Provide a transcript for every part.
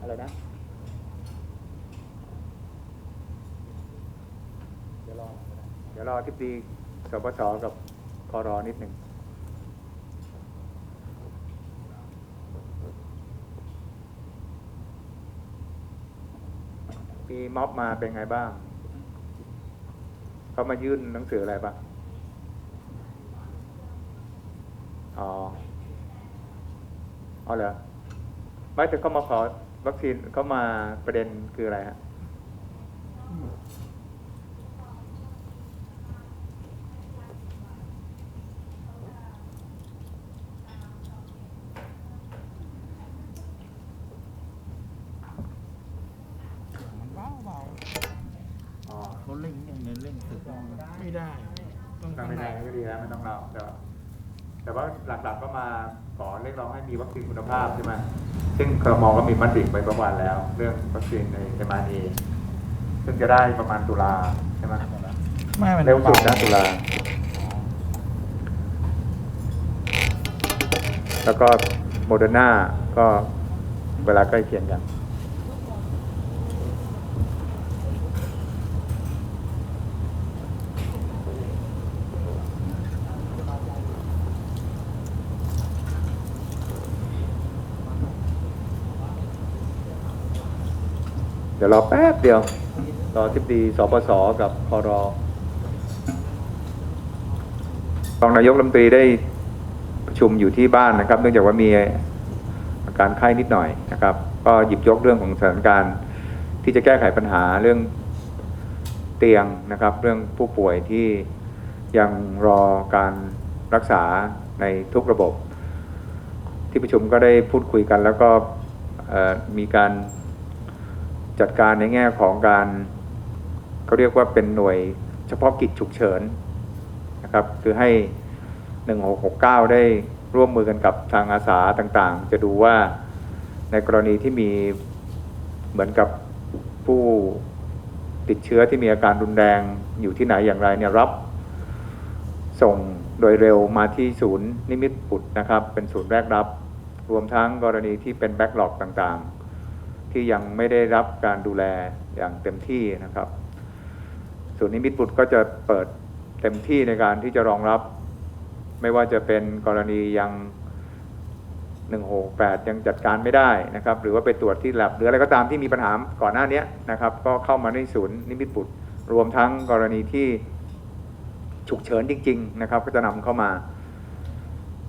อะไรนะ เดี๋ยวรอ เดี๋ยวรอทิบดีสปสกับคอรอนิดหนึ่งมีม็อบมาเป็นไงบ้าง เขามายื่นหนังสืออะไรบ้างอ๋อ เอ๋อเหรอไม่แต่เขามาขอ วัคซีนเข้ามาประเด็นคืออะไรฮะ มันเบาเบา อ๋อ เขาเร่งอย่างเงี้ยเร่งสึกไม่ได้ ต้อง ทำไม่ได้ก็ดีแล้วไม่ต้องเราแต่ว่าแต่ว่าหลักๆก็มาขอเรียกร้องให้มีวัคซีนคุณภาพใช่ไหม ซึ่งครมก็มีมติไปประมาณแล้ว เรื่องวัคซีนในเอมานีซึ่งจะได้ประมาณตุลาใช่ไหมไม่มันเร็วสุดนะตุลาแล้วก็โมเดอร์นาก็เวลาใกล้เคียงกัน เดี๋ยวรอแป๊บเดียว รอทิบดีสปสกับคอรอรองนายกรัฐมนตรีได้ประชุมอยู่ที่บ้านนะครับ เนื่องจากว่ามีอาการไข้นิดหน่อยนะครับ ก็หยิบยกเรื่องของสถานการณ์ที่จะแก้ไขปัญหาเรื่องเตียงนะครับ เรื่องผู้ป่วยที่ยังรอการรักษาในทุกระบบ ที่ประชุมก็ได้พูดคุยกัน แล้วก็มีการ จัดการในแง่ของการเขาเรียกว่าเป็นหน่วยเฉพาะกิจฉุกเฉินนะครับคือให้ 1669 ได้ร่วมมือกันกับทางอาสาต่างๆ จะดูว่าในกรณีที่มีเหมือนกับผู้ติดเชื้อที่มีอาการรุนแรงอยู่ที่ไหนอย่างไรเนี่ยรับส่งโดยเร็วมาที่ศูนย์นิมิตบุตรนะครับ เป็นศูนย์แรกรับ รวมทั้งกรณีที่เป็นแบ็กหลอกต่างๆ ที่ยังไม่ได้รับการดูแลอย่างเต็มที่นะครับศูนนิมิตบุตรก็จะเปิดเต็มที่ในการที่จะรองรับ ไม่ว่าจะเป็นกรณียัง168 ยังจัดการไม่ได้นะครับ หรือว่าไปตรวจที่แลบหรืออะไรก็ตามที่มีปัญหาก่อนหน้านี้นะครับ ก็เข้ามาในศูนย์นิมิตบุตรรวมทั้งกรณีที่ฉุกเฉินจริง ๆ นะครับ ก็จะนำเข้ามา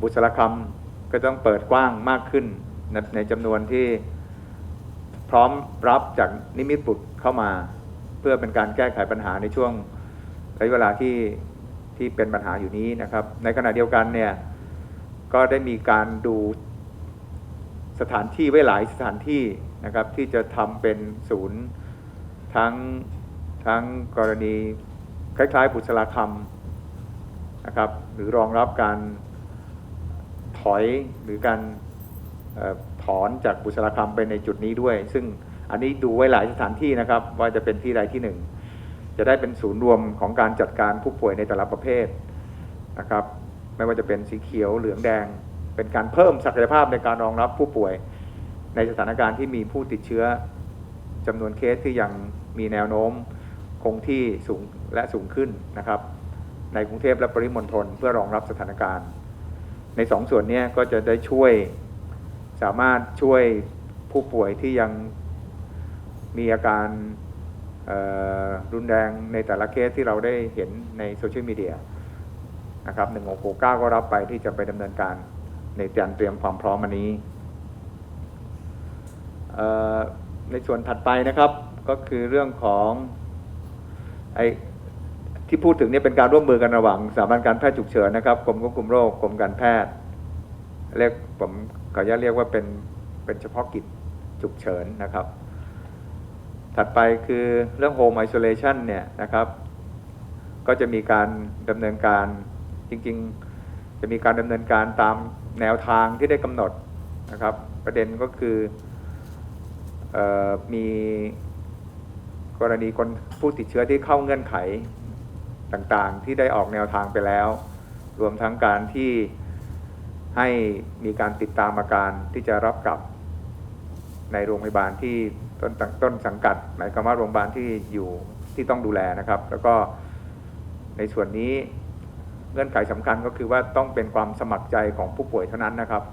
บุษรคำก็ต้องเปิดกว้างมากขึ้นในในจำนวนที่ พร้อมรับจากนิมิตบุตรเข้ามา เพื่อเป็นการแก้ไขปัญหาในช่วงระยะเวลาที่ที่เป็นปัญหาอยู่นี้นะครับ ในขณะเดียวกันเนี่ยก็ได้มีการดูสถานที่ไว้หลายสถานที่นะครับ ที่จะทำเป็นศูนย์ทั้งทั้งกรณีคล้ายๆบุษราคำนะครับหรือรองรับการถอยหรือการถอนจากบุษราคำไปในจุดนี้ด้วย ซึ่งอันนี้ดูไว้หลายสถานที่นะครับ ว่าจะเป็นที่ใดที่หนึ่ง จะได้เป็นศูนย์รวมของการจัดการผู้ป่วยในแต่ละประเภทนะครับ ไม่ว่าจะเป็นสีเขียวเหลืองแดง เป็นการเพิ่มศักยภาพในการรองรับผู้ป่วย ในสถานการณ์ที่มีผู้ติดเชื้อจำนวนเคสที่ยังมีแนวโน้มคงที่สูงและสูงขึ้นนะครับ ในกรุงเทพและปริมณฑลเพื่อรองรับสถานการณ์ ในสองส่วนนี้ก็จะได้ช่วย สามารถช่วยผู้ป่วยที่ยังมีอาการรุนแรงในแต่ละเคสที่เราได้เห็นในโซเชียลมีเดียนะครับ1669 ก็รับไปที่จะไปดำเนินการในการเตรียมความพร้อมอันนี้ ในส่วนถัดไปนะครับก็คือเรื่องของไอที่พูดถึงนี่เป็นการร่วมมือกันระหว่างสถาบันการแพทย์ฉุกเฉินนะครับกรมควบคุมโรคกรมการแพทย์เรียกผม ขออนุญาตเรียกว่าเป็นเป็นเฉพาะกิจฉุกเฉินนะครับ ถัดไปคือเรื่อง Home Isolation เนี่ยนะครับ ก็จะมีการดำเนินการจริงๆ จะมีการดำเนินการตามแนวทางที่ได้กำหนดนะครับ ประเด็นก็คือออมีกรณีคนผู้ติดเชื้อที่เข้าเงื่อนไขต่างๆ ที่ได้ออกแนวทางไปแล้ว รวมทั้งการที่ ให้มีการติดตามอาการที่จะรับกลับในโรงพยาบาลที่ต้นต้นสังกัดหมายความว่าโรงพยาบาลที่อยู่ที่ต้องดูแลนะครับ แล้วก็ในส่วนนี้เงื่อนไขสำคัญก็คือว่าต้องเป็นความสมัครใจของผู้ป่วยเท่านั้นนะครับ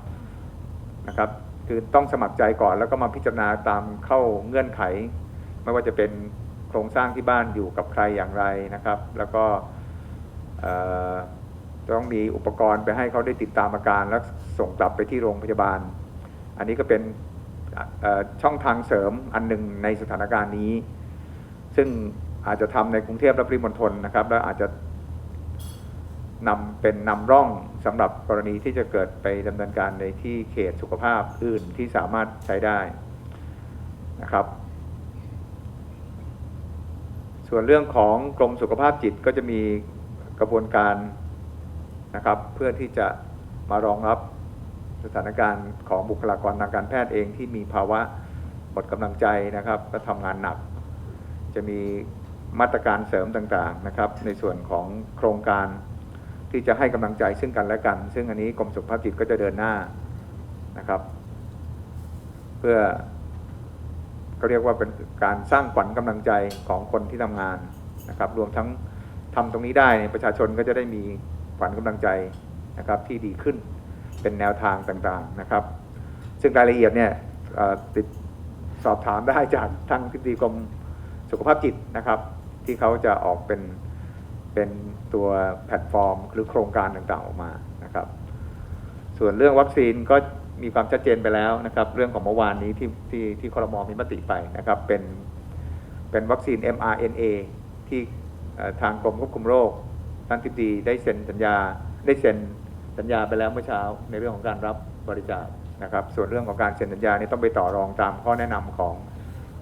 นะครับ คือต้องสมัครใจก่อนแล้วก็มาพิจารณาตามเข้าเงื่อนไข ไม่ว่าจะเป็นโครงสร้างที่บ้านอยู่กับใครอย่างไรนะครับ แล้วก็ ต้องมีอุปกรณ์ไปให้เขาได้ติดตามอาการแล้วส่งกลับไปที่โรงพยาบาล อันนี้ก็เป็นช่องทางเสริมอันหนึ่งในสถานการณ์นี้ ซึ่งอาจจะทำในกรุงเทพและปริมณฑลนะครับ แล้วอาจจะนำเป็นนำร่องสำหรับกรณีที่จะเกิดไปดำเนินการในที่เขตสุขภาพอื่นที่สามารถใช้ได้นะครับ ส่วนเรื่องของกรมสุขภาพจิตก็จะมีกระบวนการ นะครับเพื่อที่จะมารองรับสถานการณ์ของบุคลากรทางการแพทย์เองที่มีภาวะหมดกำลังใจนะครับและทำงานหนัก จะมีมาตรการเสริมต่างๆนะครับ ในส่วนของโครงการที่จะให้กำลังใจซึ่งกันและกัน ซึ่งอันนี้กรมสุขภาพจิตก็จะเดินหน้านะครับ เพื่อก็เรียกว่าเป็นการสร้างขวัญกำลังใจของคนที่ทำงานนะครับ รวมทั้งทำตรงนี้ได้ประชาชนก็จะได้มี ขวัญกำลังใจนะครับที่ดีขึ้นเป็นแนวทางต่างๆนะครับ ซึ่งรายละเอียดเนี่ยติดสอบถามได้จากทางทิบดีกรมสุขภาพจิตนะครับ ที่เขาจะออกเป็นเป็นตัวแพลตฟอร์ม หรือโครงการต่างๆออกมานะครับ ส่วนเรื่องวัคซีนก็มีความชัดเจนไปแล้วนะครับ เรื่องของเมื่อวานนี้ที่ที่ที่คอรมอมีมติไปนะครับเป็นเป็นวัคซีน mRNA ที่ทางกรมควบคุมโรค ท่านทิบดีได้เซ็นสัญญาได้เซ็นสัญญาไปแล้วเมื่อเช้าในเรื่องของการรับบริจาคนะครับ ส่วนเรื่องของการเซ็นสัญญานี้ต้องไปต่อรองตามข้อแนะนำของ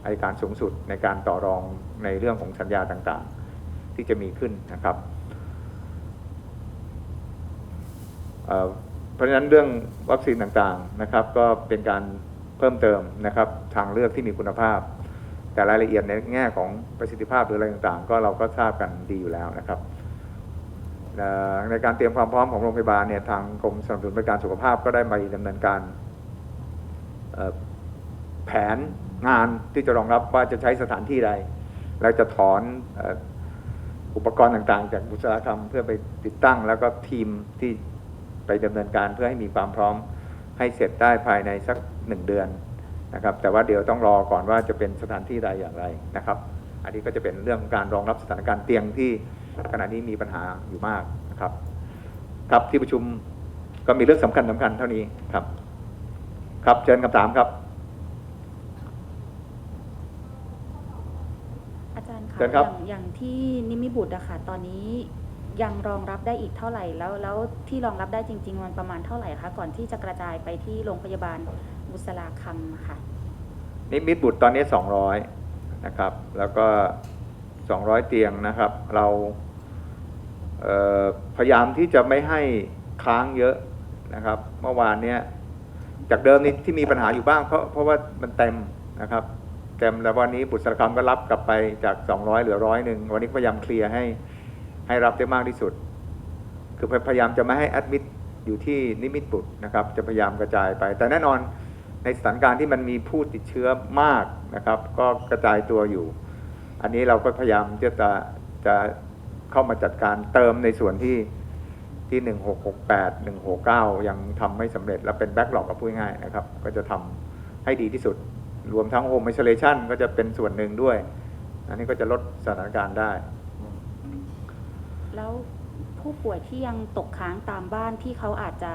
อัยการสูงสุดในการต่อรองในเรื่องของสัญญาต่างๆ ที่จะมีขึ้นนะครับเเพราะฉะนั้นเรื่องวัคซีนต่างๆนะครับ ก็เป็นการเพิ่มเติมนะครับ ทางเลือกที่มีคุณภาพ แต่รายละเอียดในแง่ของประสิทธิภาพหรืออะไรต่างๆ ก็เราก็ทราบกันดีอยู่แล้วนะครับ ในการเตรียมความพร้อมของโรงพยาบาลเนี่ยทางกรมสนับสนุนบริการสุขภาพก็ได้มาดำเนินการแผนงานที่จะรองรับว่าจะใช้สถานที่ใดแล้วจะถอนอ,อุปกรณ์ต่างๆ จากบุษราคำเพื่อไปติดตั้ง แล้วก็ทีมที่ไปดำเนินการเพื่อให้มีความพร้อมให้เสร็จได้ภายในสักหนึ่งเดือนนะครับ แต่ว่าเดี๋ยวต้องรอก่อนว่าจะเป็นสถานที่ใดอย่างไรนะครับ อันนี้ก็จะเป็นเรื่องการรองรับสถานการณ์เตียงที่ ขณะนี้มีปัญหาอยู่มากนะครับ ครับที่ประชุมก็มีเรื่องสำคัญสำคัญเท่านี้ครับ ครับเชิญคำถามครับ อาจารย์คะเชิญครับอย่างอย่างที่นิมิบุตรอะค่ะตอนนี้ยังรองรับได้อีกเท่าไหร่แล้วแล้วที่รองรับได้จริง ๆ มันประมาณเท่าไหร่คะก่อนที่จะกระจายไปที่โรงพยาบาลบุษราคำอะค่ะนิมิตบุตรตอนนี้ 200 นะครับ แล้วก็ 200 เตียงนะครับ เราเอ่อ พยายามที่จะไม่ให้ค้างเยอะนะครับ เมื่อวานเนี้ยจากเดิมนี้ที่มีปัญหาอยู่บ้างเพราะเพราะว่ามันเต็มนะครับเต็มแล้ววันนี้บุตรคำก็รับกลับไปจาก 200 เหลือร้อยหนึ่งวันนี้พยายามเคลียร์ให้ให้รับได้มากที่สุด คือพยายามจะไม่ให้แอดมิดอยู่ที่นิมิตบุตรนะครับ จะพยายามกระจายไป แต่แน่นอนในสถานการณ์ที่มันมีผู้ติดเชื้อมากนะครับ ก็กระจายตัวอยู่ อันนี้เราก็พยายามจะจะ เข้ามาจัดการเติมในส่วนที่ที่ 1668 169 ยังทำไม่สำเร็จและเป็นแบ็กหลอกกับพูดง่ายๆนะครับ ก็จะทำให้ดีที่สุด รวมทั้งโฮมไอโซเลชันก็จะเป็นส่วนหนึ่งด้วย อันนี้ก็จะลดสถานการณ์ได้ แล้วผู้ป่วยที่ยังตกค้างตามบ้านที่เขาอาจจะ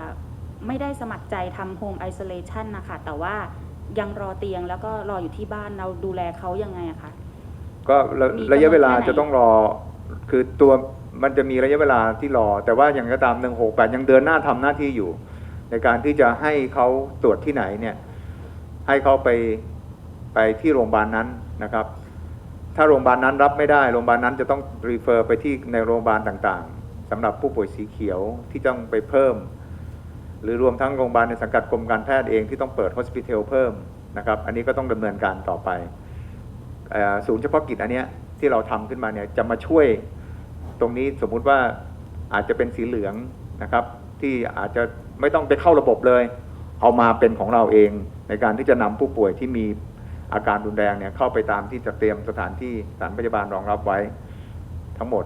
ไม่ได้สมัครใจทำโฮมไอโซเลชันนะคะ แต่ว่ายังรอเตียงแล้วก็รออยู่ที่บ้านเราดูแลเขายังไงอะคะก็ระมีระยะเวลาจำนวนแค่ไหนจะต้องรอ คือตัวมันจะมีระยะเวลาที่รอ แต่ว่าอย่างก็ตามหนึ่งหกแปดยังเดินหน้าทำหน้าที่อยู่ ในการที่จะให้เขาตรวจที่ไหนเนี่ย ให้เขาไปไปที่โรงพยาบาลนั้นนะครับ ถ้าโรงพยาบาลนั้นรับไม่ได้โรงพยาบาลนั้นจะต้องรีเฟอร์ไปที่ในโรงพยาบาลต่างๆสำหรับผู้ป่วยสีเขียวที่ต้องไปเพิ่ม หรือรวมทั้งโรงพยาบาลในสังกัดกรมการแพทย์เองที่ต้องเปิด hospital เพิ่มนะครับ อันนี้ก็ต้องดำเนินการต่อไปศูนย์เฉพาะกิจอันเนี้ย ที่เราทำขึ้นมาเนี่ยจะมาช่วยตรงนี้สมมุติว่าอาจจะเป็นสีเหลืองนะครับ ที่อาจจะไม่ต้องไปเข้าระบบเลย เอามาเป็นของเราเองในการที่จะนำผู้ป่วยที่มีอาการรุนแรงเนี่ยเข้าไปตามที่จะเตรียมสถานที่สถานพยาบาลรองรับไว้ทั้งหมด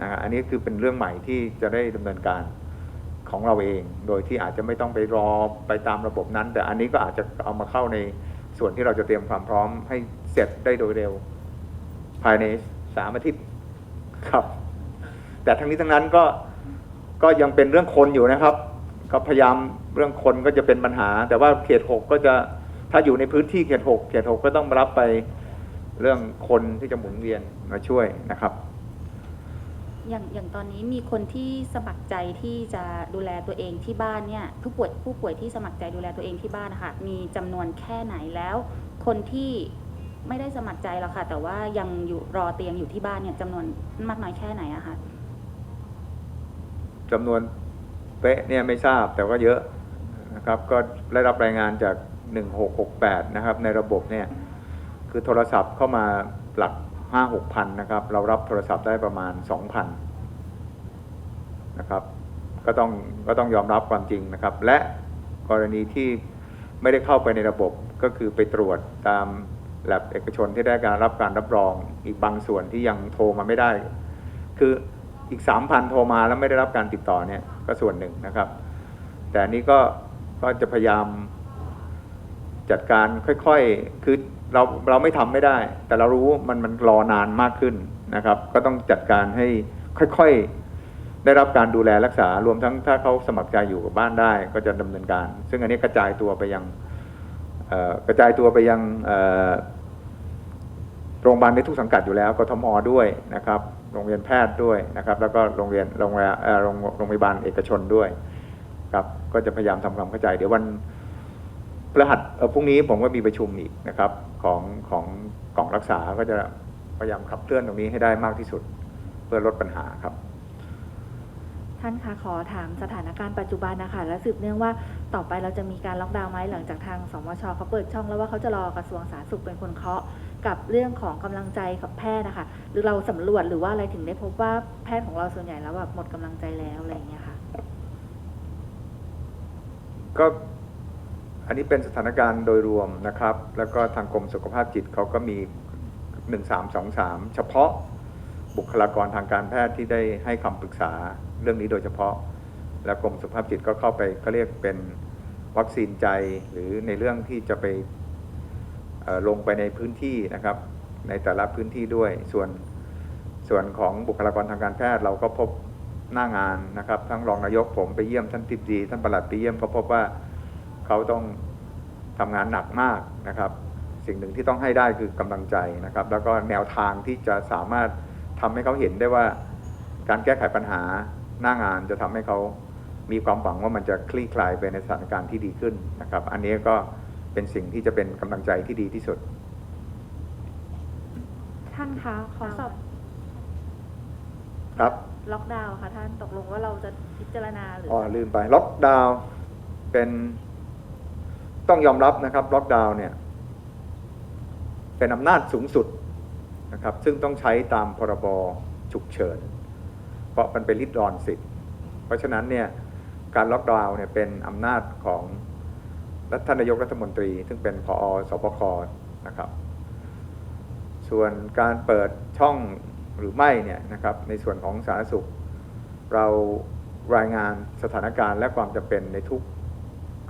นะฮะอันนี้คือเป็นเรื่องใหม่ที่จะได้ดำเนินการของเราเอง โดยที่อาจจะไม่ต้องไปรอไปตามระบบนั้น แต่อันนี้ก็อาจจะเอามาเข้าในส่วนที่เราจะเตรียมความพร้อมให้เสร็จได้โดยเร็ว ภายในสามอาทิตย์ครับ แต่ทั้งนี้ทั้งนั้นก็ก็ยังเป็นเรื่องคนอยู่นะครับ ก็พยายามเรื่องคนก็จะเป็นปัญหา แต่ว่าเขตหกก็จะถ้าอยู่ในพื้นที่เขตหกเขตหกก็ต้องรับไปเรื่องคนที่จะหมุนเวียนมาช่วยนะครับ อย่างอย่างตอนนี้มีคนที่สมัครใจที่จะดูแลตัวเองที่บ้านเนี่ยผู้ป่วยผู้ป่วยที่สมัครใจดูแลตัวเองที่บ้านนะคะมีจำนวนแค่ไหนแล้ว คนที่ ไม่ได้สมัครใจหรอกค่ะ แต่ว่ายังอยู่รอเตียงอยู่ที่บ้านเนี่ยจำนวนมากน้อยแค่ไหนอะคะจำนวนเป๊ะเนี่ยไม่ทราบแต่ก็เยอะนะครับ ก็ได้รับรายงานจาก 1668 นะครับ ในระบบเนี่ยคือโทรศัพท์เข้ามาหลัก 5 6พันนะครับ เรารับโทรศัพท์ได้ประมาณ 2,000 นะครับ ก็ต้องก็ต้องยอมรับความจริงนะครับ และกรณีที่ไม่ได้เข้าไปในระบบก็คือไปตรวจตาม แลบเอกชนที่ได้การรับการรับรอง อีกบางส่วนที่ยังโทรมาไม่ได้ คืออีกสามพันโทรมาแล้วไม่ได้รับการติดต่อเนี่ยก็ส่วนหนึ่งนะครับ แต่อันนี้ก็ก็จะพยายามจัดการค่อยๆ คือเราเราไม่ทำไม่ได้ แต่เรารู้มันมันรอนานมากขึ้นนะครับ ก็ต้องจัดการให้ค่อยๆ ได้รับการดูแลรักษารวมทั้งถ้าเขาสมัครใจอยู่กับบ้านได้ ก็จะดำเนินการ ซึ่งอันนี้กระจายตัวไปยังกระจายตัวไปยัง โรงพยาบาลในทุกสังกัดอยู่แล้วกทมด้วยนะครับโรงเรียนแพทย์ด้วยนะครับ แล้วก็โรงเรียนโรงแรมเอ่อโรงพยาบาลเอกชนด้วยครับก็จะพยายามทำความเข้าใจ เดี๋ยววันพฤหัสพรุ่งนี้ผมก็มีประชุมอีกนะครับของของกล่องรักษาก็จะพยายามขับเคลื่อนตรงนี้ให้ได้มากที่สุดเพื่อลดปัญหาครับ ท่านคะขอถามสถานการณ์ปัจจุบันนะคะและสืบเนื่องว่าต่อไปเราจะมีการล็อกดาวน์ไหมหลังจากทางสมชเขาเปิดช่องแล้วว่าเขาจะรอกระทรวงสาธารณสุขเป็นคนเคาะ กับเรื่องของกำลังใจกับแพทย์นะคะหรือเราสำรวจหรือว่าอะไรถึงได้พบว่าแพทย์ของเราส่วนใหญ่แล้วแบบหมดกำลังใจแล้วอะไรอย่างเงี้ยค่ะ ก็อันนี้เป็นสถานการณ์โดยรวมนะครับ แล้วก็ทางกรมสุขภาพจิตเขาก็มี1323เฉพาะบุคลากรทางการแพทย์ที่ได้ให้คำปรึกษาเรื่องนี้โดยเฉพาะ แล้วกรมสุขภาพจิตก็เข้าไปเขาเรียกเป็นวัคซีนใจหรือในเรื่องที่จะไป ลงไปในพื้นที่นะครับในแต่ละพื้นที่ด้วยส่วนส่วนของบุคลากรทางการแพทย์เราก็พบหน้างานนะครับ ทั้งรองนายกผมไปเยี่ยมท่านทิบดีท่านประหลัดไปเยี่ยมก็พบว่าเขาต้องทำงานหนักมากนะครับ สิ่งหนึ่งที่ต้องให้ได้คือกำลังใจนะครับ แล้วก็แนวทางที่จะสามารถทำให้เขาเห็นได้ว่า การแก้ไขปัญหาหน้างานจะทำให้เขามีความหวังว่ามันจะคลี่คลายไปในสถานการณ์ที่ดีขึ้นนะครับ อันนี้ก็ เป็นสิ่งที่จะเป็นกำลังใจที่ดีที่สุด ท่านคะขอสอบครับล็อกดาวน์ค่ะท่านตกลงว่าเราจะพิจารณาหรืออ๋อลืมไปล็อกดาวน์เป็นต้องยอมรับนะครับล็อกดาวน์เนี่ย เป็นอำนาจสูงสุดนะครับ ซึ่งต้องใช้ตามพรบฉุกเฉิน เพราะมันเป็นริดรอนสิทธิ์ เพราะฉะนั้นเนี่ยการล็อกดาวน์เนี่ยเป็นอำนาจของ รัฐานายกรัฐมนตรี ซึ่งเป็นพอสบคนะครับ ส่วนการเปิดช่องหรือไม่เนี่ยนะครับในส่วนของสาธารณสุข เรารายงานสถานการณ์และความจำเป็นในทุก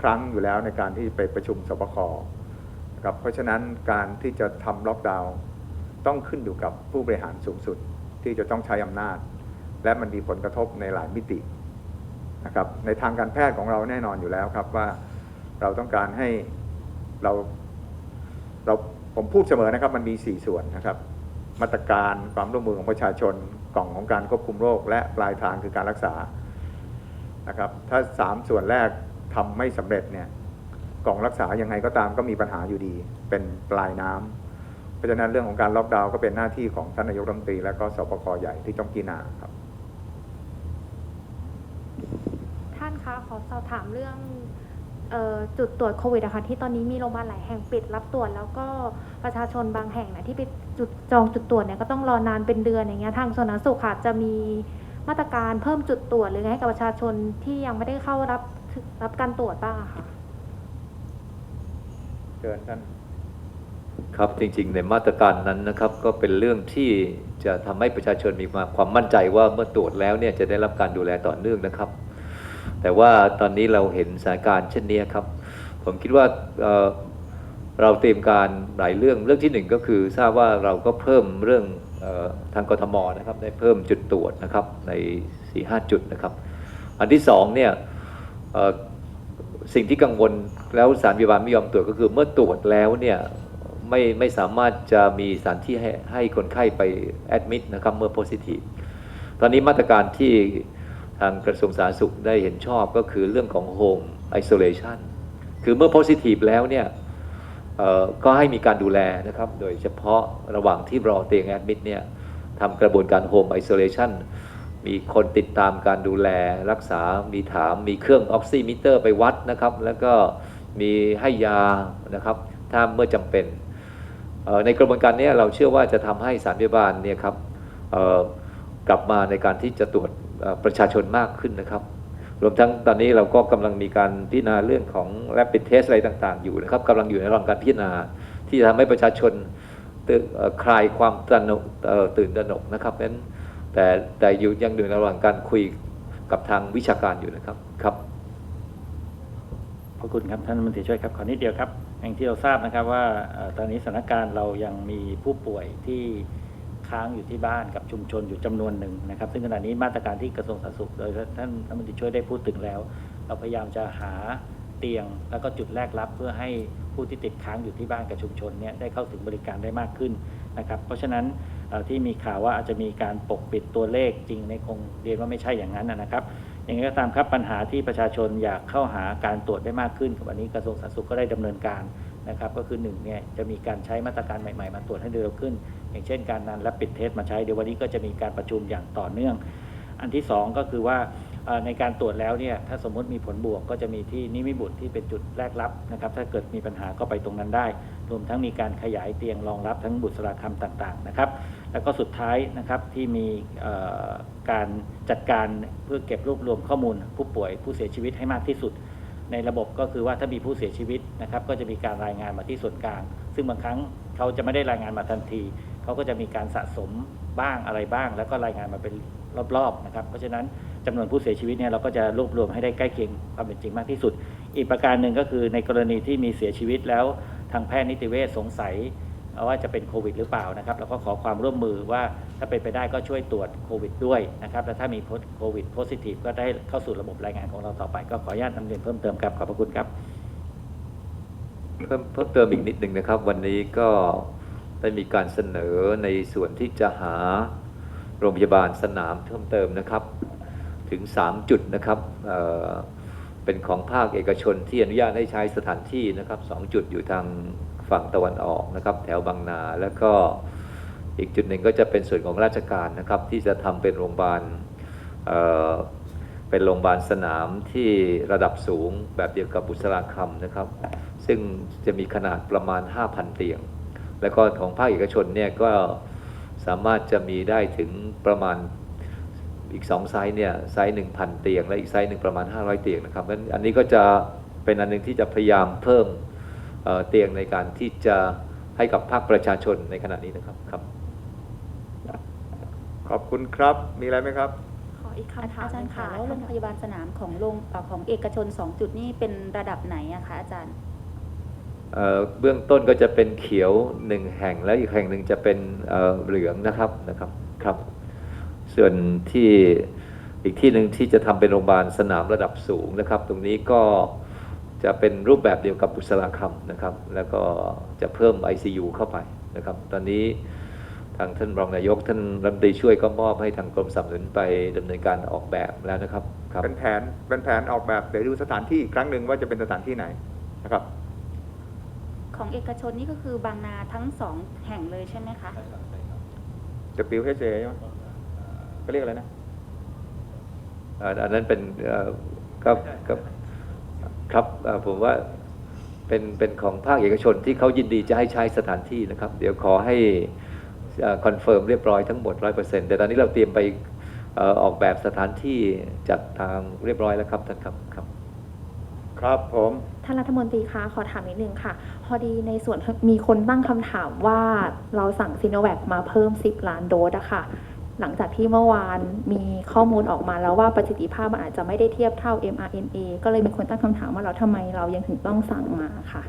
ครั้งอยู่แล้วในการที่ไปประชุมสบคนะครับเพราะฉะนั้นการที่จะทำล็อกดาวน์ต้องขึ้นอยู่กับผู้บริหารสูงสุดที่จะต้องใช้อำนาจ และมันมีผลกระทบในหลายมิตินะครับในทางการแพทย์ของเราแน่นอนอยู่แล้วครับว่า เราต้องการให้เราเราผมพูดเสมอนะครับ มันมี 4 ส่วนนะครับ มาตรการความร่วมมือของประชาชนกล่องของการควบคุมโรค และปลายทางคือการรักษานะครับ ถ้าสามส่วนแรกทำไม่สำเร็จเนี่ยกล่องรักษายังไงก็ตามก็มีปัญหาอยู่ดี เป็นปลายน้ำเพราะฉะนั้นเรื่องของการล็อกดาวน์ก็เป็นหน้าที่ของท่านนายกรัฐมนตรีและก็สปคใหญ่ที่ต้องกินาครับ ท่านคะขอสอบถามเรื่อง จุดตรวจโควิดอะคะที่ตอนนี้มีโรงพยาบาลหลายแห่งปิดรับตรวจแล้วก็ประชาชนบางแห่งนะที่ไปจุดจองจุดตรวจเนี่ยก็ต้องรอนานเป็นเดือนอย่างเงี้ยทางสาธารณสุขค่ะจะมีมาตรการเพิ่มจุดตรวจหรือไงให้กับประชาชนที่ยังไม่ได้เข้ารับรับการตรวจบ้างค่ะเชิญท่านครับจริงๆในมาตรการนั้นนะครับก็เป็นเรื่องที่จะทำให้ประชาชนมีความมั่นใจว่าเมื่อตรวจแล้วเนี่ยจะได้รับการดูแลต่อเนื่องนะครับ แต่ว่าตอนนี้เราเห็นสถานการณ์เช่นนี้ครับ ผมคิดว่าเเราเตรียมการหลายเรื่องเรื่องที่หนึ่งก็คือทราบว่าเราก็เพิ่มเรื่องอทางกทมนะครับได้เพิ่มจุดตรวจนะครับใน4ีหจุดนะครับ อันที่สองเนี่ยสิ่งที่กังวลแล้วสารพยาบาลไม่ยอมตรวจก็คือเมื่อตรวจแล้วเนี่ยไม่ไม่สามารถจะมีสถานที่ให้ให้คนไข้ไปแอดมิดนะครับเมื่อโพซิทีฟตอนนี้มาตรการที่ ทางกระทรวงสาธารณสุขได้เห็นชอบก็คือเรื่องของ Home Isolation คือเมื่อโพซิทีฟแล้วเนี่ยก็ให้มีการดูแลนะครับ โดยเฉพาะระหว่างที่รอเตียงแอดมิดเนี่ยทำกระบวนการ Home Isolation มีคนติดตามการดูแลรักษา มีถาม มีเครื่องออกซิมิเตอร์ไปวัดนะครับ แล้วก็มีให้ยานะครับ ถ้าเมื่อจำเป็น ในกระบวนการนี้เราเชื่อว่าจะทำให้สารพยาบาลเนี่ยครับกลับมาในการที่จะตรวจ ประชาชนมากขึ้นนะครับ รวมทั้งตอนนี้เราก็กำลังมีการพิจารณาเรื่องของ rapid test อะไรต่างๆ อยู่นะครับกำลังอยู่ในระหว่างการพิจารณาที่จะทำให้ประชาชนคลายความตระหนกตื่นตระหนกนะครับนั้นแต่แต่อยู่ยังอยู่ในระหว่างการคุยกับทางวิชาการอยู่นะครับครับขอบคุณครับท่านรัฐมนตรีช่วยครับขอนิดเดียวครับอย่างที่เราทราบนะครับว่าตอนนี้สถานการณ์เรายังมีผู้ป่วยที่ ค้างอยู่ที่บ้านกับชุมชนอยู่จำนวนหนึ่งนะครับ ซึ่งขณะนี้มาตรการที่กระทรวงสาธารณสุขโดยท่านรัฐมนตรีช่วยได้พูดถึงแล้ว เราพยายามจะหาเตียง แล้วก็จุดแรกรับเพื่อให้ผู้ที่ติดค้างอยู่ที่บ้านกับชุมชนเนี่ยได้เข้าถึงบริการได้มากขึ้นนะครับ เพราะฉะนั้นที่มีข่าวว่าอาจจะมีการปกปิดตัวเลขจริงในคงเรียนว่าไม่ใช่อย่างนั้นนะครับอย่างไรก็ตามครับปัญหาที่ประชาชนอยากเข้าหาการตรวจได้มากขึ้นวันนี้กระทรวงสาธารณสุขก็ได้ดำเนินการ นะครับก็คือหนึ่งเนี่ยจะมีการใช้มาตรการใหม่ๆ มาตรวจให้เร็วขึ้น อย่างเช่นการนันและปิดเทสมาใช้เดี๋ยววันนี้ก็จะมีการประชุมอย่างต่อเนื่อง อันที่สองก็คือว่าในการตรวจแล้วเนี่ยถ้าสมมติมีผลบวกก็จะมีที่นิมิบุตรที่เป็นจุดแรกรับนะครับถ้าเกิดมีปัญหาก็ไปตรงนั้นได้ รวมทั้งมีการขยายเตียงรองรับทั้งบุตรคำต่างๆนะครับแล้วก็สุดท้ายนะครับที่มีการจัดการเพื่อเก็บรวบรวมข้อมูลผู้ป่วยผู้เสียชีวิตให้มากที่สุด ในระบบก็คือว่าถ้ามีผู้เสียชีวิตนะครับ ก็จะมีการรายงานมาที่ส่วนกลาง ซึ่งบางครั้งเขาจะไม่ได้รายงานมาทันที เขาก็จะมีการสะสมบ้างอะไรบ้าง แล้วก็รายงานมาเป็นรอบๆนะครับ เพราะฉะนั้นจำนวนผู้เสียชีวิตเนี่ยเราก็จะรวบรวมให้ได้ใกล้เคียงความเป็นจริงมากที่สุด อีกประการหนึ่งก็คือในกรณีที่มีเสียชีวิตแล้วทางแพทย์นิติเวชสงสัย ว่าจะเป็นโควิดหรือเปล่านะครับแล้วก็ขอความร่วมมือว่าถ้าเป็นไปได้ก็ช่วยตรวจโควิดด้วยนะครับและถ้ามีโควิดโพซิทีฟก็ได้เข้าสู่ระบบรายงานของเราต่อไป ก็ขออนุญาตนำเรียนเพิ่มเติมครับขอบพระคุณครับ เพิ่มเพิ่มเติมอีกนิดหนึ่งนะครับ วันนี้ก็ได้มีการเสนอในส่วนที่จะหาโรงพยาบาลสนามเพิ่มเติมนะครับ ถึง 3 จุดนะครับเเป็นของภาคเอกชนที่อนุญาตให้ใช้สถานที่นะครับสองจุดอยู่ทาง ฝั่งตะวันออกนะครับ แถวบางนาแล้วก็อีกจุดหนึ่งก็จะเป็นส่วนของราชการนะครับ ที่จะทำเป็นโรงพยาบาลเเป็นโรงพยาบาลสนามที่ระดับสูงแบบเดียวกับบุษราคำนะครับ ซึ่งจะมีขนาดประมาณ 5,000 เตียง แล้วก็ของภาคเอกชนเนี่ยก็สามารถจะมีได้ถึงประมาณอีก 2 ไซส์เนี่ยไซส์1,000 เตียง และอีกไซส์หนึ่งประมาณ 500 เตียงนะครับเพราะฉะนั้นอันนี้ก็จะเป็นอันหนึงที่จะพยายามเพิ่ม เอ่อเตียงในการที่จะให้กับภาคประชาชนในขณะนี้นะครับครับ ขอบคุณครับมีอะไรไหมครับ ขออีกคำถามอาจารย์หนึ่งค่ะแล้วโรงพยาบาลสนามของโรงเอ่อของเอกชน 2 จุดนี่เป็นระดับไหนอะคะอาจารย์เอ่อเบื้องต้นก็จะเป็นเขียวหนึ่งแห่งแล้วอีกแห่งหนึ่งจะเป็นเอ่อเหลืองนะครับนะครับครับ ส่วนที่อีกที่หนึ่งที่จะทำเป็นโรงพยาบาลสนามระดับสูงนะครับ ตรงนี้ก็ จะเป็นรูปแบบเดียวกับบุษราคำนะครับ แล้วก็จะเพิ่ม ICU เข้าไปนะครับ ตอนนี้ทางท่านรองนายกท่านรัฐมนตรีช่วยก็มอบให้ทางกรมสนับสนุนไปดำเนินการออกแบบแล้วนะครับครับเป็นแผนเป็นแผนออกแบบเดี๋ยวดูสถานที่อีกครั้งหนึ่งว่าจะเป็นสถานที่ไหนนะครับ ของเอกชนนี่ก็คือบางนาทั้งสองแห่งเลยใช่ไหมคะ WHA ใช่ไหมก็เรียกอะไรนะอ่าอันนั้นเป็นเอ่อก็ก็ ครับเอ่อผมว่าเป็นเป็นของภาคเอกชนที่เขายินดีจะให้ใช้สถานที่นะครับ เดี๋ยวขอให้คอนเฟิร์มเรียบร้อยทั้งหมด 100%แต่ตอนนี้เราเตรียมไปเอ่อออกแบบสถานที่จัดทางเรียบร้อยแล้วครับท่านครับครับ ครับผมท่านรัฐมนตรีคะขอถามนิดนึงค่ะ พอดีในส่วนมีคนตั้งคำถามว่าเราสั่งซีโนแวคมาเพิ่ม 10 ล้านโดสอะค่ะ หลังจากที่เมื่อวานมีข้อมูลออกมาแล้วว่าประสิทธิภาพมันอาจจะไม่ได้เทียบเท่า mRNA ก็เลยมีคนตั้งคำถามว่าเราทำไมเรายังถึงต้องสั่งมาค่ะ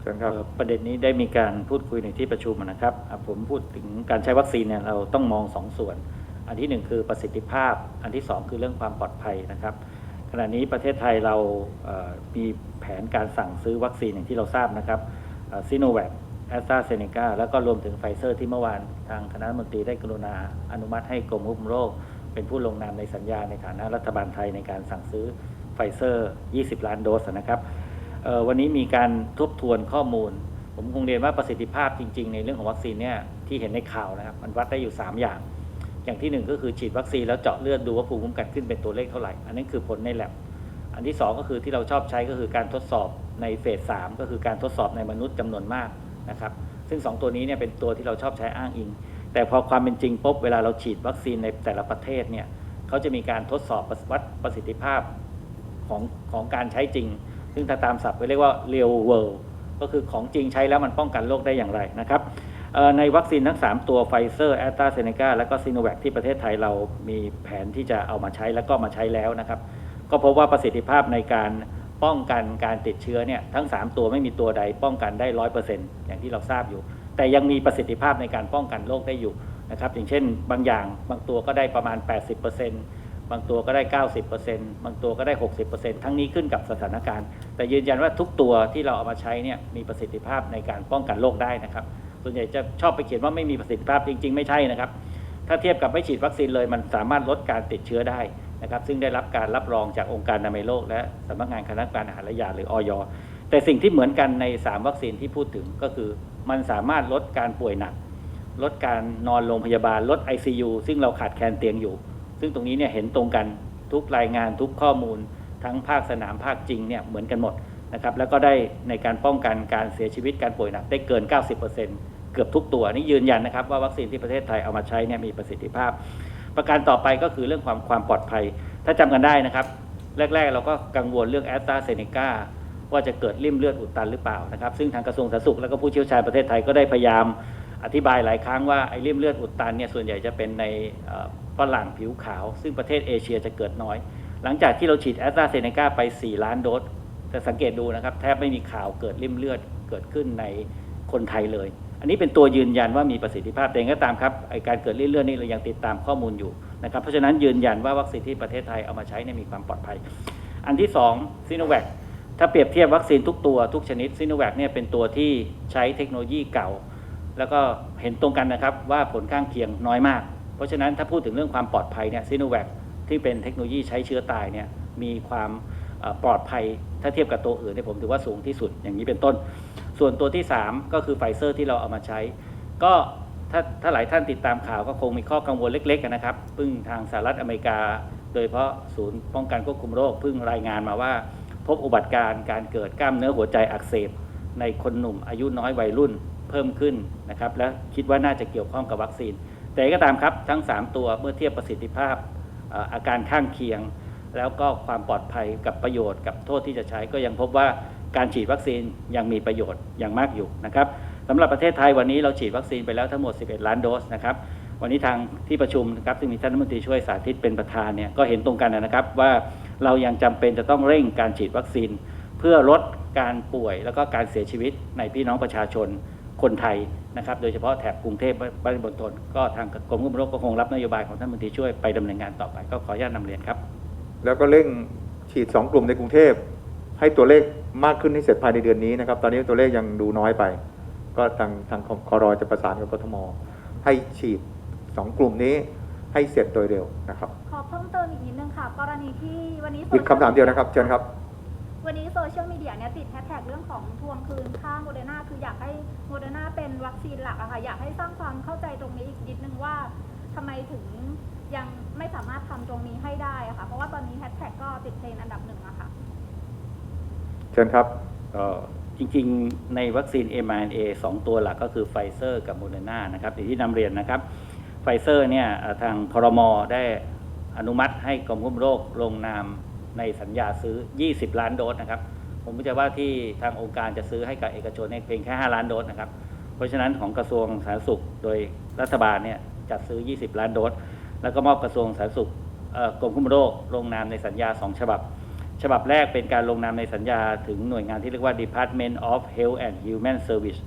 เชิญครับเอ่อประเด็นนี้ได้มีการพูดคุยในที่ประชุมนะครับอะผมพูดถึงการใช้วัคซีนเนี่ยเราต้องมองสองส่วน อันที่หนึ่งคือประสิทธิภาพ อันที่สองคือเรื่องความปลอดภัยนะครับ ขณะนี้ประเทศไทยเราเอ่อมีแผนการสั่งซื้อวัคซีนอย่างที่เราทราบนะครับซีโนแวค แอสตราเซเนกาแล้วก็รวมถึงไฟเซอร์ที่เมื่อวานทางคณะมนตรีได้กรุณาอนุมัติให้กรมควบคุมโรค เป็นผู้ลงนามในสัญญาในฐานะรัฐบาลไทยในการสั่งซื้อไฟเซอร์ 20 ล้านโดสนะครับวันนี้มีการทบทวนข้อมูล ผมคงเรียนว่าประสิทธิภาพจริง ๆ ในเรื่องของวัคซีนเนี่ยที่เห็นในข่าวนะครับมันวัดได้อยู่ 3 อย่าง อย่างที่ 1 ก็คือฉีดวัคซีนแล้วเจาะเลือดดูว่าภูมิคุ้มกันขึ้นเป็นตัวเลขเท่าไหร่ อันนี้คือผลในแลบอันที่ 2 ก็คือที่เราชอบใช้ก็คือการทดสอบในเฟส3ก็คือการทดสอบในมนุษย์จำนวนมาก นะครับซึ่ง 2 ตัวนี้เนี่ยเป็นตัวที่เราชอบใช้อ้างอิง แต่พอความเป็นจริงปุ๊บเวลาเราฉีดวัคซีนในแต่ละประเทศเนี่ยเขาจะมีการทดสอบวัดประสิทธิภาพของของการใช้จริง ซึ่งถ้าตามศัพท์เรียกว่า real world ก็คือของจริงใช้แล้วมันป้องกันโรคได้อย่างไรนะครับในวัคซีนทั้ง 3 ตัวไฟเซอร์แอสตราเซเนกาและก็ซีโนแวคที่ประเทศไทยเรามีแผนที่จะเอามาใช้แล้วก็มาใช้แล้วนะครับ ก็พบว่าประสิทธิภาพในการ ป้องกันการติดเชื้อเนี่ยทั้ง 3 ตัวไม่มีตัวใดป้องกันได้ร้อยเปอร์เซ็นต์อย่างที่เราทราบอยู่ แต่ยังมีประสิทธิภาพในการป้องกันโรคได้อยู่นะครับอย่างเช่น บางอย่างบางตัวก็ได้ประมาณ 80%บางตัวก็ได้ 90%บางตัวก็ได้ 60%ทั้งนี้ขึ้นกับสถานการณ์ แต่ยืนยันว่าทุกตัวที่เราเอามาใช้เนี่ยมีประสิทธิภาพในการป้องกันโรคได้นะครับ ส่วนใหญ่จะชอบไปเขียนว่าไม่มีประสิทธิภาพจริง ๆ ไม่ใช่นะครับ ถ้าเทียบกับไม่ฉีดวัคซีนเลยมันสามารถลดการติดเชื้อได้ นะครับซึ่งได้รับการรับรองจากองค์การอนามัยโลก และสำนักงานคณะกรรมการอาหารและยาหรืออยแต่สิ่งที่เหมือนกันใน 3 วัคซีนที่พูดถึงก็คือ มันสามารถลดการป่วยหนัก ลดการนอนโรงพยาบาลลด ICU ซึ่งเราขาดแคลนเตียงอยู่ ซึ่งตรงนี้เนี่ยเห็นตรงกันทุกรายงานทุกข้อมูล ทั้งภาคสนามภาคจริงเนี่ยเหมือนกันหมดนะครับแล้วก็ได้ในการป้องกันการเสียชีวิตการป่วยหนักได้เกิน 90%เกือบทุกตัวนี่ยืนยันนะครับว่าวัคซีนที่ประเทศไทยเอามาใช้เนี่ยมีประสิทธิภาพ ประการต่อไปก็คือเรื่องความความปลอดภัย ถ้าจำกันได้นะครับ แรก ๆ เราก็กังวลเรื่องแอสตราเซเนกาว่าจะเกิดริ่มเลือดอุดตันหรือเปล่านะครับ ซึ่งทางกระทรวงสาธารณสุขแล้วก็ผู้เชี่ยวชาญประเทศไทยก็ได้พยายามอธิบายหลายครั้งว่าไอ้ริ่มเลือดอุดตันเนี่ยส่วนใหญ่จะเป็นในฝรั่งผิวขาว ซึ่งประเทศเอเชียจะเกิดน้อย หลังจากที่เราฉีดแอสตราเซเนกาไป 4 ล้านโดสแต่สังเกตดูนะครับแทบไม่มีข่าวเกิดริ่มเลือดเกิดขึ้นในคนไทยเลย อันนี้เป็นตัวยืนยันว่ามีประสิทธิภาพแต่ยังก็ตามครับไอการเกิดริ่มเลือดนี่เรายังติดตามข้อมูลอยู่นะครับเพราะฉะนั้นยืนยันว่าวัคซีนที่ประเทศไทยเอามาใช้เนี่ยมีความปลอดภัย อันที่2ซีโนแวคถ้าเปรียบเทียบวัคซีนทุกตัวทุกชนิดซีโนแวคเนี่ยเป็นตัวที่ใช้เทคโนโลยีเก่า แล้วก็เห็นตรงกันนะครับว่าผลข้างเคียงน้อยมาก เพราะฉะนั้นถ้าพูดถึงเรื่องความปลอดภัยเนี่ยซีโนแวคที่เป็นเทคโนโลยีใช้เชื้อตายเนี่ยมีความปลอดภัยถ้าเทียบกับตัวอื่นเนี่ยผมถือว่าสูงที่สุดอย่างนี้เป็นต้น ส่วนตัวที่ 3 ก็คือไฟเซอร์ที่เราเอามาใช้ ก็ถ้าถ้าหลายท่านติดตามข่าวก็คงมีข้อกังวลเล็กๆนะครับซึ่งทางสหรัฐอเมริกา โดยเฉพาะศูนย์ป้องกันควบคุมโรคเพิ่งรายงานมาว่า พบอุบัติการณ์การเกิดกล้ามเนื้อหัวใจอักเสบในคนหนุ่มอายุน้อยวัยรุ่นเพิ่มขึ้นนะครับและคิดว่าน่าจะเกี่ยวข้องกับวัคซีน แต่ก็ตามครับทั้ง 3 ตัวเมื่อเทียบประสิทธิภาพอาการข้างเคียง แล้วก็ความปลอดภัยกับประโยชน์กับโทษที่จะใช้ก็ยังพบว่า การฉีดวัคซีนยังมีประโยชน์อย่างมากอยู่นะครับสำหรับประเทศไทยวันนี้เราฉีดวัคซีนไปแล้วทั้งหมด 11 ล้านโดสนะครับวันนี้ทางที่ประชุมนะครับซึ่งมีท่านรัฐมนตรีช่วยสาธิตเป็นประธานเนี่ยก็เห็นตรงกันนะครับว่าเรายังจำเป็นจะต้องเร่งการฉีดวัคซีน เพื่อลดการป่วยแล้วก็การเสียชีวิตในพี่น้องประชาชนคนไทยนะครับ โดยเฉพาะแถบกรุงเทพปริมณฑลก็ทางกรมควบคุมโรคก็คงรับนโยบายของท่านรัฐมนตรีช่วยไปดำเนินงานต่อไปก็ขออนุญาตนำเรียนครับ แล้วก็เร่งฉีด 2 กลุ่มในกรุงเทพ ให้ตัวเลขมากขึ้นให้เสร็จภายในเดือนนี้นะครับ ตอนนี้ตัวเลขยังดูน้อยไป ก็ทางทางคอรจะประสานกับกทม ให้ฉีด 2 กลุ่มนี้ให้เสร็จโดยเร็วนะครับขอเพิ่มเติมอีกนิดนึงค่ะ กรณีที่วันนี้อีกคำถามเดียวนะครับเชิญครับ วันนี้โซเชียลมีเดียเนี่ยติดแฮชแท็กเรื่องของทวงคืนค่าโมเดอร์นาคืออยากให้โมเดอร์นาเป็นวัคซีนหลักอะค่ะอยากให้สร้างความเข้าใจตรงนี้อีกนิดนึงว่าทำไมถึงยังไม่สามารถทำตรงนี้ให้ได้อะค่ะเพราะว่าตอนนี้แฮชแท็กก็ติดเทรนด์อันดับหนึ่งอะค่ะเชิญครับก็จริงๆ ในวัคซีน mRNA 2 ตัวหลักก็คือไฟเซอร์กับโมเดอร์นานะครับอย่างที่นำเรียนนะครับไฟเซอร์เนี่ยทางครมได้อนุมัติให้กรมควบคุมโรคลงนามในสัญญาซื้อ 20 ล้านโดสนะครับ ผมไม่ใช่ว่าที่ทางองค์การจะซื้อให้กับเอกชนเพียงแค่ 5 ล้านโดสนะครับ เพราะฉะนั้นของกระทรวงสาธารณสุขโดยรัฐบาลเนี่ยจัดซื้อ 20 ล้านโดส แล้วก็มอบกระทรวงสาธารณสุขกรมควบคุมโรคลงนามในสัญญา 2 ฉบับ ฉบับแรกเป็นการลงนามในสัญญาถึงหน่วยงานที่เรียกว่า Department of Health and Human Service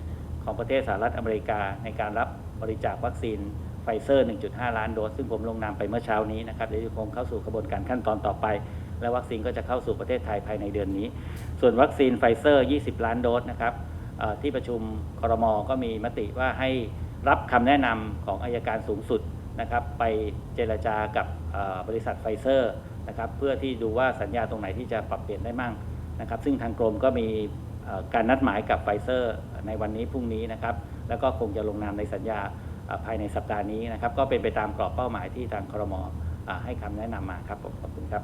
ของประเทศสหรัฐอเมริกาในการรับบริจาควัคซีนไฟเซอร์ 1.5 ล้านโดส ซึ่งผมลงนามไปเมื่อเช้านี้นะครับเดี๋ยวคงเข้าสู่กระบวนการขั้นตอนต่อไป และวัคซีนก็จะเข้าสู่ประเทศไทยภายในเดือนนี้ ส่วนวัคซีนไฟเซอร์ 20 ล้านโดสนะครับที่ประชุมครมก็มีมติว่าให้รับคำแนะนำของอายการสูงสุดนะครับไปเจรจากับบริษัทไฟเซอร์ นะครับเพื่อที่ดูว่าสัญญาตรงไหนที่จะปรับเปลี่ยนได้มั่งนะครับ ซึ่งทางกรมก็มีการนัดหมายกับไฟเซอร์ในวันนี้พรุ่งนี้นะครับ แล้วก็คงจะลงนามในสัญญาภายในสัปดาห์นี้นะครับ ก็เป็นไปตามกรอบเป้าหมายที่ทางครมอให้คำแนะนำมาครับผมขอบคุณครับ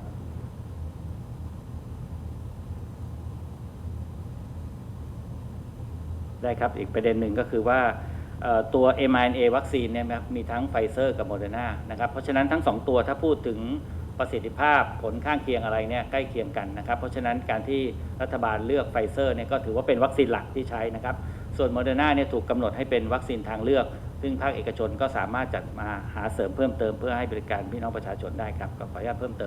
ได้ครับอีกประเด็นหนึ่งก็คือว่าตัว mRNA วัคซีนเนี่ยนะครับมีทั้งไฟเซอร์กับโมเดอร์นานะครับ เพราะฉะนั้นทั้ง 2 ตัวถ้าพูดถึง ประสิทธิภาพผลข้างเคียงอะไรเนี่ยใกล้เคียงกันนะครับ เพราะฉะนั้นการที่รัฐบาลเลือกไฟเซอร์เนี่ยก็ถือว่าเป็นวัคซีนหลักที่ใช้นะครับ ส่วนโมเดอร์นาเนี่ยถูกกำหนดให้เป็นวัคซีนทางเลือก ซึ่งภาคเอกชนก็สามารถจัดมาหาเสริมเพิ่มเติมเพื่อให้บริการพี่น้องประชาชนได้ครับก็ขออนุญาตเพิ่มเติม